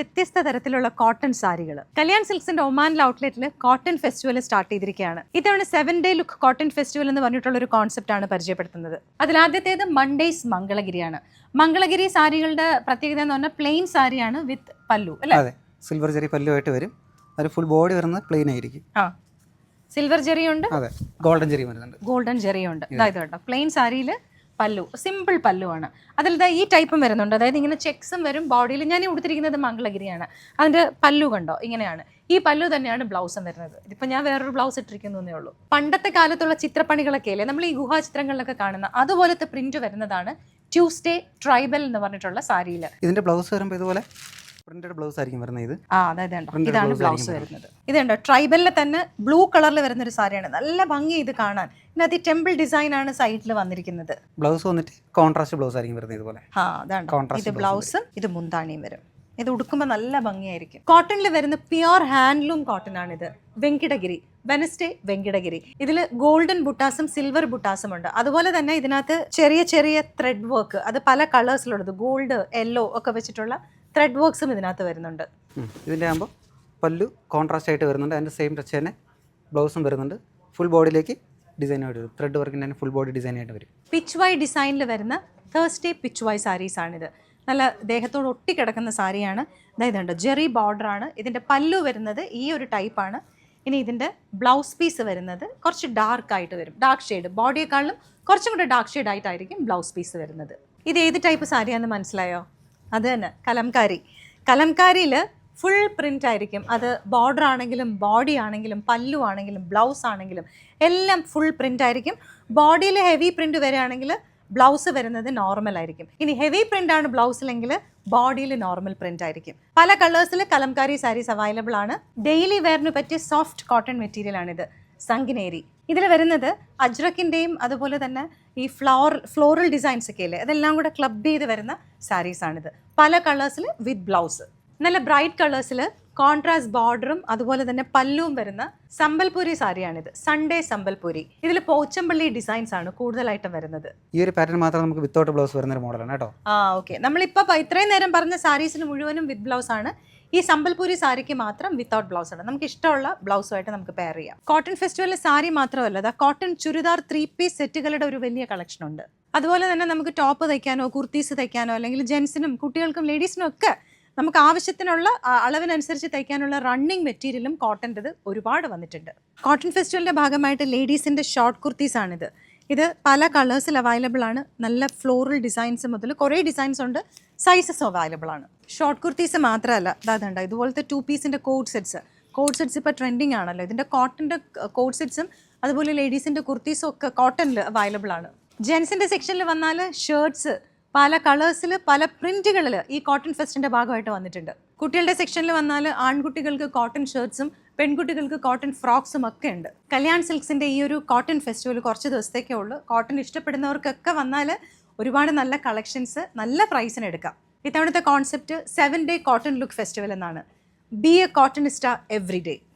വ്യത്യസ്ത തരത്തിലുള്ള കോട്ടൺ സാരികൾ. കല്യാൺ സിൽക്സിന്റെ ഒമാനിൽ ഔട്ട്ലെറ്റിൽ കോട്ടൺ ഫെസ്റ്റിവൽ സ്റ്റാർട്ട് ചെയ്തിരിക്കുകയാണ്. ഇത്തവണ seven day look cotton festival എന്ന് പറഞ്ഞിട്ടുള്ള ഒരു കോൺസെപ്റ്റ് ആണ് പരിചയപ്പെടുത്തുന്നത്. അതിൽ ആദ്യത്തേത് മൺഡേസ് മംഗളഗിരിയാണ്. മംഗളഗിരി സാരികളുടെ പ്രത്യേകത എന്ന് പറഞ്ഞാൽ പ്ലെയിൻ സാരിയാണ് വിത്ത് പല്ലു അല്ലേ? സിൽവർ ചെറിയ പല്ലുമായിട്ട് വരും. അത് ഫുൾ ബോഡി വരുന്നത് പ്ലെയിൻ ആയിരിക്കും. ആ സിൽവർ ജെറിയുണ്ട് അതെ ഗോൾഡൻ ചെറിയ വരുന്നുണ്ട്. ഗോൾഡൻ ജെറിയുണ്ട് അതായത് കേട്ടോ പ്ലെയിൻ സാരിയിൽ പല്ലു സിമ്പിൾ പല്ലുവാണ്. അതിൽ ദാ ഈ ടൈപ്പും വരുന്നുണ്ട്. അതായത് ഇങ്ങനെ ചെക്സും വരും. ബോഡിയിൽ ഞാൻ ഉടുത്തിരിക്കുന്നത് മംഗളഗിരിയാണ്. അതിന്റെ പല്ലു കണ്ടോ? ഇങ്ങനെയാണ്. ഈ പല്ലു തന്നെയാണ് ബ്ലൗസും വരുന്നത്. ഇതിപ്പോൾ ഞാൻ വേറൊരു ബ്ലൗസ് ഇട്ടിരിക്കുന്നേ ഉള്ളൂ. പണ്ടത്തെ കാലത്തുള്ള ചിത്രപ്പണികളൊക്കെ അല്ലേ? നമ്മൾ ഈ ഗുഹാചിത്രങ്ങളിലൊക്കെ കാണുന്ന അതുപോലത്തെ പ്രിന്റ് വരുന്നതാണ് ട്യൂസ്ഡേ ട്രൈബൽ എന്ന് പറഞ്ഞിട്ടുള്ള സാരിയിൽ ഇതിന്റെ ബ്ലൗസ് വരുമ്പോൾ ഇതുപോലെ പ്രിന്റഡ് ബ്ലൗസ് ആയിരിക്കും വരുന്നത് ഇത്. ആ അതായത് ഇതാണ് ബ്ലൗസ് വരുന്നത്. ഇതുണ്ടോ ട്രൈബലിലെ തന്നെ ബ്ലൂ കളറിൽ വരുന്ന ഒരു സാരിയാണ്. നല്ല ഭംഗി ഇത് കാണാൻ. ഇതിനകത്ത് ഈ ടെമ്പിൾ ഡിസൈൻ ആണ് സൈഡിൽ വന്നിരിക്കുന്നത്. ബ്ലൗസ് വന്നിട്ട് കോൺട്രാസ്റ്റ് ബ്ലൗസ് ആയിരിക്കും വരുന്നത് ഇതുപോലെ. ആ അതാണ് ഇത് ബ്ലൗസും ഇത് മുന്താണിയും വരും. ഇത് ഉടുക്കുമ്പോൾ നല്ല ഭംഗിയായിരിക്കും. കോട്ടണിൽ വരുന്ന പ്യുർ ഹാൻഡ്ലൂം കോട്ടൺ ആണിത് വെങ്കിടഗിരി വെനസ്ഡേ വെങ്കിടഗിരി. ഇതിൽ ഗോൾഡൻ ബുട്ടാസും സിൽവർ ബുട്ടാസും ഉണ്ട്. അതുപോലെ തന്നെ ഇതിനകത്ത് ചെറിയ ചെറിയ ത്രെഡ് വർക്ക് അത് പല കളേഴ്സിലുള്ളത് ഗോൾഡ് യെല്ലോ ഒക്കെ വെച്ചിട്ടുള്ള ത്രെഡ് വർക്ക്സും ഇതിനകത്ത് വരുന്നുണ്ട്. ഇതിന്റെ ആകുമ്പോൾ പല്ലു കോൺട്രാസ്റ്റ് ആയിട്ട് വരുന്നുണ്ട്. അതിന്റെ സെയിം ടച്ച് തന്നെ ബ്ലൗസും വരുന്നുണ്ട്. ഫുൾ ബോഡിയിലേക്ക് ഡിസൈൻ ആയിട്ട് വരും. ത്രെഡ് വർക്കിന്റെ തന്നെ ഫുൾ ബോഡി ഡിസൈൻ ആയിട്ട് വരും. പിച്ച് വൈ ഡിസൈനിൽ വരുന്ന തേഴ്സ്ഡേ പിച്ച് വൈ സാരീസ് ആണിത്. നല്ല ദേഹത്തോട് ഒട്ടിക്കിടക്കുന്ന സാരിയാണ്. അതായത് ഉണ്ട് ജെറി ബോർഡറാണ് ഇതിന്റെ പല്ലു വരുന്നത് ഈ ഒരു ടൈപ്പാണ് ഇനി ഇതിന്റെ ബ്ലൗസ് പീസ് വരുന്നത് കുറച്ച് ഡാർക്ക് ആയിട്ട് വരും. ഡാർക്ക് ഷെയ്ഡ് ബോഡിയെക്കാളും കുറച്ചും കൂടെ ഡാർക്ക് ഷെയ്ഡ് ആയിട്ടായിരിക്കും ബ്ലൗസ് പീസ് വരുന്നത്. ഇത് ഏത് ടൈപ്പ് സാരിയാണെന്ന് മനസ്സിലായോ? അത് തന്നെ. കലംകാരി. കലംകാരിയിൽ ഫുൾ പ്രിന്റ് ആയിരിക്കും. അത് ബോർഡർ ആണെങ്കിലും ബോഡി ആണെങ്കിലും പല്ലു ആണെങ്കിലും ബ്ലൗസ് ആണെങ്കിലും എല്ലാം ഫുൾ പ്രിന്റ് ആയിരിക്കും. ബോഡിയിൽ ഹെവി പ്രിന്റ് വരികയാണെങ്കിൽ ബ്ലൗസ് വരുന്നത് നോർമൽ ആയിരിക്കും. ഇനി ഹെവി പ്രിന്റ് ആണ് ബ്ലൗസിലെങ്കിൽ ബോഡിയിൽ നോർമൽ പ്രിന്റ് ആയിരിക്കും. പല കളേഴ്സിൽ കലംകാരി സാരീസ് അവൈലബിൾ ആണ്. ഡെയിലി വെയറിന് പറ്റിയ സോഫ്റ്റ് കോട്ടൺ മെറ്റീരിയൽ ആണിത്. സംഗിനേരി ഇതിൽ വരുന്നത് അജ്രക്കിന്റെയും അതുപോലെ തന്നെ ഈ ഫ്ലോർ ഫ്ലോറൽ ഡിസൈൻസ് ഒക്കെ ഇല്ലേ? അതെല്ലാം കൂടെ ക്ലബ് ചെയ്ത് വരുന്ന സാരീസ് ആണിത്. പല കളേഴ്സിൽ വിത്ത് ബ്ലൗസ് നല്ല ബ്രൈറ്റ് കളേഴ്സിൽ കോൺട്രാസ്റ്റ് ബോർഡറും അതുപോലെ തന്നെ പല്ലുവും വരുന്ന സമ്പൽപൂരി സാരിയാണിത്. സൺഡേ സമ്പൽപൂരി. ഇതിൽ പോച്ചമ്പള്ളി ഡിസൈൻസ് ആണ് കൂടുതലായിട്ടും വരുന്നത്. ഈ ഒരു പാറ്റേൺ മാത്രം നമുക്ക് വിത്തൗട്ട് ബ്ലൗസ് വരുന്ന ഒരു മോഡലാണ് കേട്ടോ. ആ ഓക്കെ നമ്മളിപ്പോൾ ഇത്രയും നേരം പറഞ്ഞ സാരീസിന് മുഴുവനും വിത്ത് ബ്ലൗസ് ആണ്. ഈ സമ്പൽപൂരി സാരിക്ക് മാത്രം വിത്തൗട്ട് ബ്ലൗസ് ഉണ്ട് നമുക്ക് ഇഷ്ടമുള്ള ബ്ലൗസുമായിട്ട് നമുക്ക് പെയർ ചെയ്യാം. കോട്ടൺ ഫെസ്റ്റിവലിൽ സാരി മാത്രമല്ല ദാ കോട്ടൺ ചുരിദാർ ത്രീ പീസ് സെറ്റുകളുടെ ഒരു വലിയ കളക്ഷൻ ഉണ്ട്. അതുപോലെ തന്നെ നമുക്ക് ടോപ്പ് തയ്ക്കാനോ കുർത്തീസ് തയ്ക്കാനോ അല്ലെങ്കിൽ ജെൻസിനും കുട്ടികൾക്കും ലേഡീസിനും ഒക്കെ നമുക്ക് ആവശ്യത്തിനുള്ള അളവിനനുസരിച്ച് തയ്ക്കാനുള്ള റണ്ണിങ് മെറ്റീരിയലും കോട്ടന്റെത് ഒരുപാട് വന്നിട്ടുണ്ട്. കോട്ടൺ ഫെസ്റ്റിവലിന്റെ ഭാഗമായിട്ട് ലേഡീസിന്റെ ഷോർട്ട് കുർത്തീസ് ആണിത്. ഇത് പല കളേഴ്സിൽ അവൈലബിൾ ആണ്. നല്ല ഫ്ലോറൽ ഡിസൈൻസ് മുതൽ കുറേ ഡിസൈൻസ് ഉണ്ട്. സൈസസ് അവൈലബിൾ ആണ്. ഷോർട്ട് കുർത്തീസ് മാത്രമല്ല. അതാതുണ്ട് ഇതുപോലത്തെ ടു പീസിന്റെ കോഡ് സെറ്റ്സ് കോഡ് സെറ്റ്സ് ഇപ്പോൾ ട്രെൻഡിങ് ആണല്ലോ. ഇതിന്റെ കോട്ടന്റെ കോഡ് സെറ്റ്സും അതുപോലെ ലേഡീസിന്റെ കുർത്തീസും ഒക്കെ കോട്ടണിൽ അവൈലബിൾ ആണ്. ജെൻസിന്റെ സെക്ഷനിൽ വന്നാൽ ഷർട്ട്സ് പല കളേഴ്സിൽ പല പ്രിന്റുകളിൽ ഈ കോട്ടൺ ഫെസ്റ്റിന്റെ ഭാഗമായിട്ട് വന്നിട്ടുണ്ട്. കുട്ടികളുടെ സെക്ഷനിൽ വന്നാൽ ആൺകുട്ടികൾക്ക് കോട്ടൺ ഷർട്ട്സും പെൺകുട്ടികൾക്ക് കോട്ടൺ ഫ്രോക്സും ഒക്കെ ഉണ്ട്. കല്യാൺ സിൽക്സിന്റെ ഈ ഒരു കോട്ടൺ ഫെസ്റ്റിവൽ കുറച്ച് ദിവസത്തേക്കേ ഉള്ളൂ. കോട്ടൺ ഇഷ്ടപ്പെടുന്നവർക്കൊക്കെ വന്നാൽ ഒരുപാട് നല്ല കളക്ഷൻസ് നല്ല പ്രൈസിന് എടുക്കാം. ഇത്തവണത്തെ concept seven day cotton look festival എന്നാണ്. Be a cottonista every day.